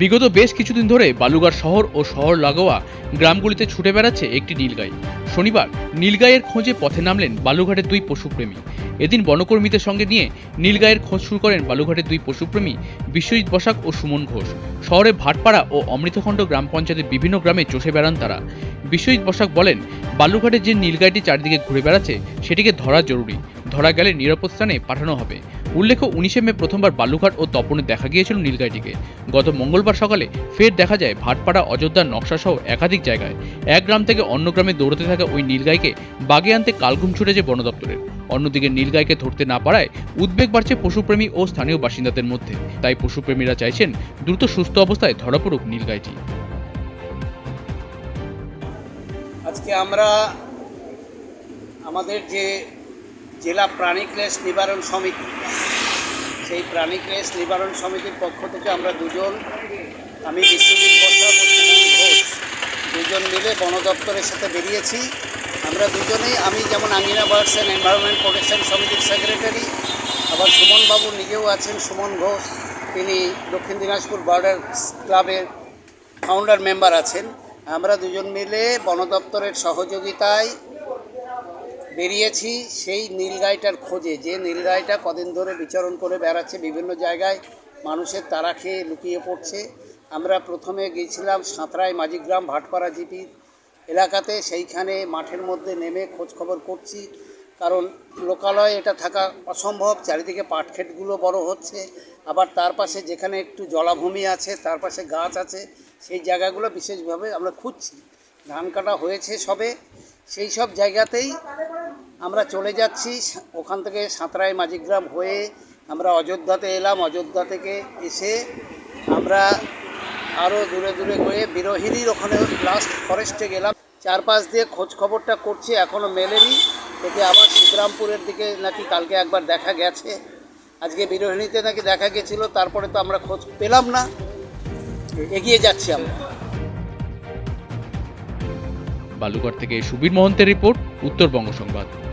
বিগত বেশ কিছুদিন ধরে বালুঘাট শহর ও শহর লাগোয়া গ্রামগুলিতে ছুটে বেড়াচ্ছে একটি নীলগাই। শনিবার নীলগাইয়ের খোঁজে পথে নামলেন বালুঘাটের দুই পশুপ্রেমী। এদিন বনকর্মীদের সঙ্গে নিয়ে নীলগাইয়ের খোঁজ শুরু করেন বালুঘাটের দুই পশুপ্রেমী, বিশ্বজিৎ বসাক ও সুমন ঘোষ। শহরে ভাটপাড়া ও অমৃতখণ্ড গ্রাম পঞ্চায়েতের বিভিন্ন গ্রামে চষে বেড়ান তারা। বিশ্বজিৎ বসাক বলেন বালুঘাটের যে নীলগাইটি চারিদিকে ঘুরে বেড়াচ্ছে, সেটিকে ধরা জরুরি। ধরা গেলে নিরাপদ স্থানে পাঠানো হবে। উল্লেখ্য, উনিশে মে প্রথমবার বালুঘাট ও তপনে দেখা গিয়েছিল নীলগাইটিকে গত মঙ্গলবার সকালে ফের দেখা যায় ভাটপাড়া অযোধ্যার নকশাসহ একাধিক জায়গায়। এক গ্রাম থেকে অন্য গ্রামে দৌড়তে থাকা ওই নীলগাইকে বাগে আনতে কালঘুম ছুটেছে বন দপ্তরের। অন্যদিকে নীলগাইকে ধরতে না পারায় উদ্বেগ বাড়ছে পশুপ্রেমী ও স্থানীয় বাসিন্দাদের মধ্যে। তাই পশুপ্রেমীরা চাইছেন দ্রুত সুস্থ অবস্থায় ধরা পড়ুক নীলগাইটি আজকে আমরা আমাদের যে জেলা প্রাণী ক্লেশ নিবারণ সমিতি। সেই প্রাণী ক্লেশ নিবারণ সমিতির পক্ষ থেকে আমরা দুজন, আমি বিশ্বজিৎ ঘোষ দুজন মিলে বন দপ্তরের সাথে বেরিয়েছি। আমরা দুজনেই, আমি যেমন Angina birds and environment protection সমিতির সেক্রেটারি আবার সুমনবাবু নিজেও আছেন, সুমন ঘোষ, তিনি দক্ষিণ দিনাজপুর বর্ডার ক্লাবের ফাউন্ডার মেম্বার আছেন। আমরা দুজন মিলে বন দপ্তরের সহযোগিতায় বেরিয়েছি সেই নীলগাইটার খোঁজে। যে নীলগাইটা কদিন ধরে বিচরণ করে বেড়াচ্ছে বিভিন্ন জায়গায়, মানুষের তারা খেয়ে লুকিয়ে পড়ছে। আমরা প্রথমে গিয়েছিলাম সাঁতরাই মাঝিগ্রাম, ভাটপাড়া জিপি এলাকাতে। সেইখানে মাঠের মধ্যে নেমে খোঁজ খবর করছি। কারণ লোকালয়ে এটা থাকা অসম্ভব, চারিদিকে পাটক্ষেতগুলো বড় হচ্ছে। আবার তার পাশে যেখানে একটু জলাভূমি আছে, তার পাশে গাছ আছে, সেই জায়গাগুলো বিশেষভাবে আমরা খুঁজছি। ধান কাটা হয়েছে সবে। সেই সব জায়গাতেই আমরা চলে যাচ্ছি ওখান থেকে সাঁতরাই মাঝিগ্রাম হয়ে আমরা অযোধ্যাতে এলাম। অযোধ্যা থেকে এসে আমরা আরও দূরে দূরে গিয়ে বিরোহিনীর ওখানে লাস্ট ফরেস্টে গেলাম। চারপাশ দিয়ে খোঁজ খবরটা করছি এখনও মেলেনি। এতে আবার শিবরামপুরের দিকে নাকি কালকে একবার দেখা গেছে। আজকে বিরোহিনীতে নাকি দেখা গেছিল, তারপরে তো আমরা খোঁজ পেলাম না। এগিয়ে যাচ্ছি আমরা। বালুঘাট থেকে সুবীর মহন্তের রিপোর্ট, উত্তরবঙ্গ সংবাদ।